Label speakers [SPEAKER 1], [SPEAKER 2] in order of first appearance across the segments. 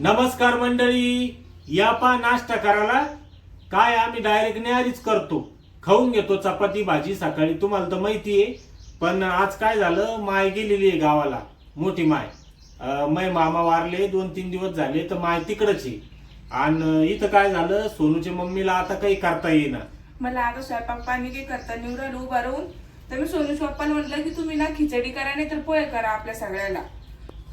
[SPEAKER 1] नमस्कार मंडळी या पा नाश्ता करायला. काय आम्ही डायरेक्ट न्यारीच करतो. खाऊन घेतो चपाती भाजी सकाळी. तुम्हाला तर माहिती आहे. पण आज काय झालं? माय गेलेली आहे गावाला. मोठी माय. मै मामा वारले दोन तीन दिवस झाले तर माय तिकडच आहे. आणि इथं काय झालं? सोनूच्या मम्मीला आता काही करता येईना.
[SPEAKER 2] मला आता स्वयंपाक पाणी काही करता निवडलं उभा राहून तर मी सोनू पप्पाला म्हटलं की तुम्ही ना खिचडी करा नाही तर पोहे करा आपल्या सगळ्याला.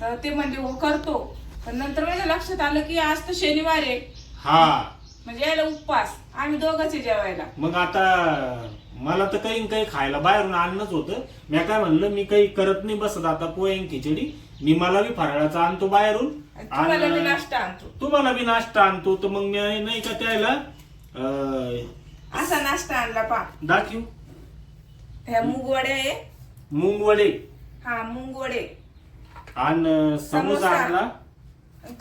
[SPEAKER 2] तर ते म्हणजे हो करतो. पण नंतर माझ्या लक्षात आलं की आज तर शनिवार आहे.
[SPEAKER 1] हा.
[SPEAKER 2] म्हणजे यायला उपवास. आम्ही दोघंच आहे जेवायला.
[SPEAKER 1] मग आता मला तर काही न काही खायला बाहेरून आणणंच होतं. मी काय म्हणलं मी काही करत नाही बसत आता पोहे खिचडी. मी मला बी फराळाचा आणतो बाहेरून.
[SPEAKER 2] आणि तुम्हाला मी
[SPEAKER 1] आणि
[SPEAKER 2] नाश्ता आणतो.
[SPEAKER 1] तुम्हाला बी नाश्ता आणतो. तर मग मी नाही का त्याला अं,
[SPEAKER 2] असा नाश्ता आणला पा
[SPEAKER 1] दाखव.
[SPEAKER 2] ह्या मूग वड्या आहे.
[SPEAKER 1] मूग वडे
[SPEAKER 2] हा मूग वडे
[SPEAKER 1] आणि समोसा
[SPEAKER 2] समोसा.
[SPEAKER 1] आणला.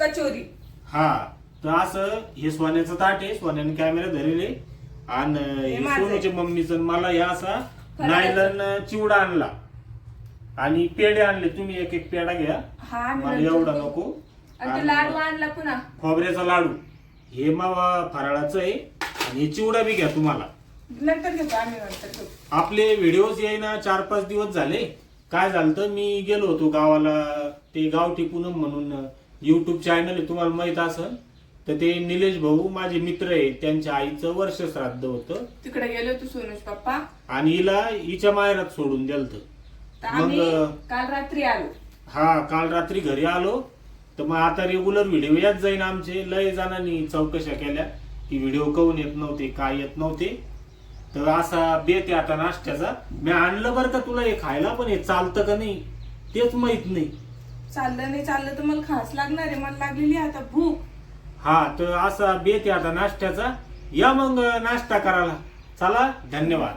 [SPEAKER 2] कचोरी.
[SPEAKER 1] हा तर असं हे सोन्याचं ताट आहे सोन्याने कॅमेरा धरले आणि हे
[SPEAKER 2] माझं आहे.
[SPEAKER 1] सोनूच्या मम्मीचं आणि मला या असा. नायलन चिवडा आणला. आणि पेढे आणले. तुम्ही एक एक पेढा घ्या.
[SPEAKER 2] हा
[SPEAKER 1] मला
[SPEAKER 2] नंतर
[SPEAKER 1] एवढा. नको.
[SPEAKER 2] आणि
[SPEAKER 1] आणि
[SPEAKER 2] तो लाडू आणला पुन्हा.
[SPEAKER 1] खोबऱ्याचा लाडू. हे मग फराळाचं आहे. आणि हे चिवडा बी घ्या तुम्हाला.
[SPEAKER 2] नंतर घेतो आम्ही नंतर घेतो.
[SPEAKER 1] आपले व्हिडिओज येईना चार पाच दिवस झाले. काय झालं तर मी गेलो होतो गावाला. ते गावठी पूनम म्हणून युट्यूब चॅनल आहे तुम्हाला माहीत असेल. तर ते निलेश भाऊ माझे मित्र आहे त्यांच्या आईचं वर्ष श्राद्ध होतं.
[SPEAKER 2] तिकडे गेलो होतो सोनूज पप्पा.
[SPEAKER 1] आणि हिला हिच्या माहेरात सोडून दिलं
[SPEAKER 2] तर
[SPEAKER 1] मग
[SPEAKER 2] काल रात्री आलो.
[SPEAKER 1] हा काल रात्री घरी आलो. तर मग आता रेग्युलर व्हिडिओ यात जाईन आमचे. लय जणांनी चौकशा केल्या की व्हिडिओ काऊन येत नव्हते काय येत नव्हते. तर असा बेत आहे आता नाश्त्याचा. मी आणलं बरं का तुला हे खायला पण हे चालतं का नाही? तेच माहीत नाही.
[SPEAKER 2] चाललं नाही चाललं तर मला खास लागणार आहे. मला लागलेली आता भूक.
[SPEAKER 1] हा तर असा बेत आहे आता नाश्त्याचा. या मग नाश्ता करायला. चला धन्यवाद.